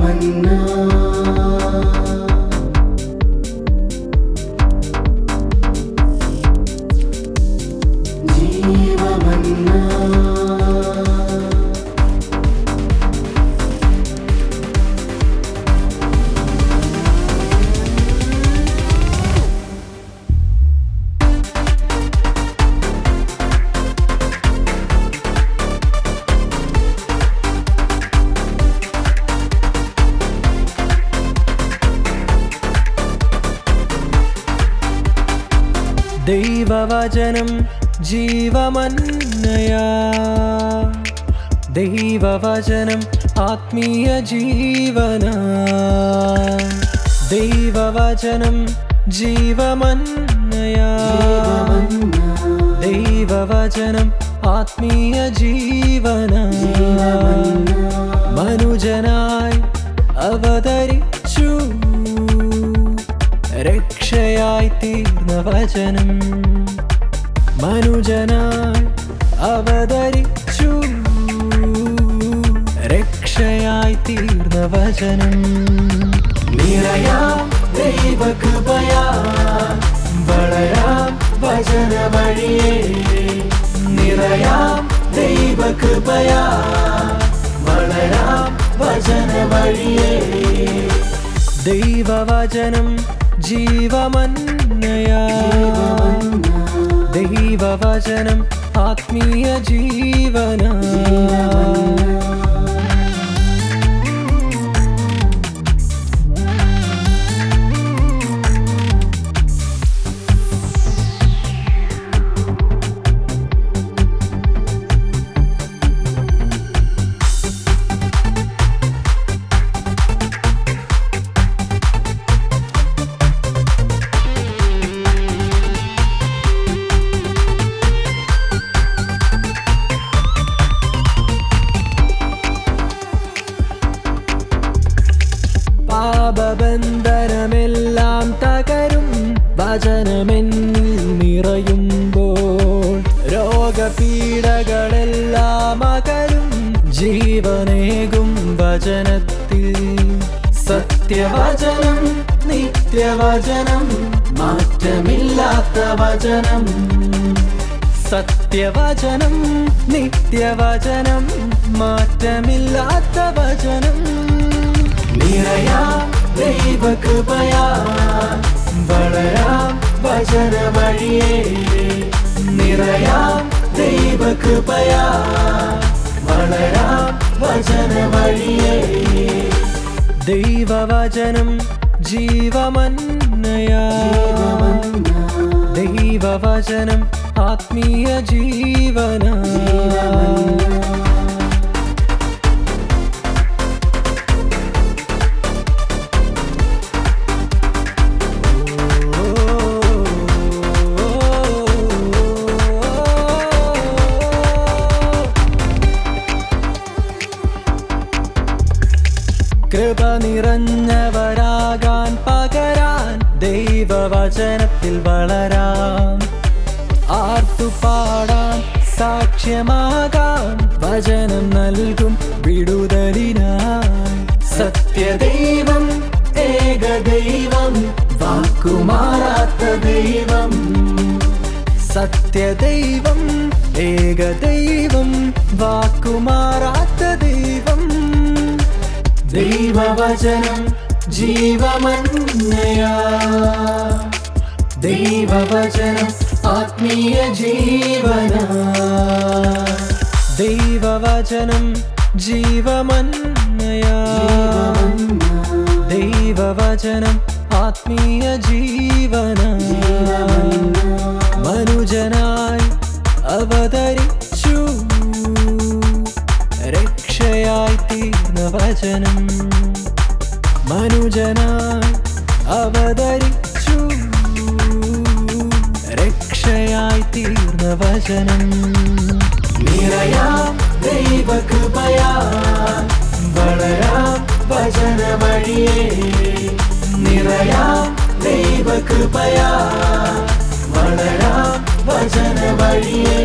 மன்னா ദൈവവചനം ജീവമന്നയാ. ദൈവവചനം ആത്മീയ ജീവന. ദൈവവചനം ജീവമന്നയാ. ദൈവവചനം ആത്മീയ ജീവന. മനുജനായി അവതരിച്ചു രക്ഷയായി തീർന്ന വചനം മനുജനായി അവതരിച്ചു. രക്ഷയായി തീർന്ന വചനം നിറയാം ദൈവകൃപയാ വളരാം വചന വളരാം വചന വഴിയേ ജീവമന്നയാ. ദൈവവചനം ആത്മീയ ജീവന. പാപബന്ധനമെല്ലാം തകരും. വചനമെന്നിൽ നിറയുമ്പോൾ രോഗപീഠകളെല്ലാം അകലും ജീവനേകും വചനത്തിൽ സത്യവചനം നിത്യവചനം മാറ്റമില്ലാത്ത വചനം. സത്യവചനം നിത്യവചനം മാറ്റമില്ലാത്ത വചനം. നിറയാം ദൈവകൃപയാ വളരാം വചന വഴിയേ. നിറയാം ദൈവകൃപയാ വളരാം ദൈവവചനം ജീവമന്നയാ. ദൈവവചനം ആത്മീയ ജീവന. കൃപ നിറഞ്ഞവരാകാൻ പകരാൻ ദൈവവചനത്തിൽ വളരാം. ആർത്തുപാടാൻ സാക്ഷ്യമാകാം വചനം നൽകും വിടുതലിനായി. സത്യദൈവം ഏകദൈവം വാക്കുമാറാത്ത ദൈവം. സത്യദൈവം ഏകദൈവം വാക്കുമാറാത്ത ദൈവം. ദൈവവചനം ജീവമന്നയാ. ദൈവവചനം ദൈവവചനം ജീവമന്നയാ. ദൈവവചനം ആത്മീയ ജീവന. മനുജനായി അവതരിച്ചു. രക്ഷയായി തീർന്ന വചനം അവതരിച്ചു. രക്ഷയായി തീർന്ന വചനം. നിറയാ ദൈവകൃപയാ. വളരാ വചന വഴിയേ നിറയാ ദൈവകൃപയാ. വളരാ വചന വഴിയേ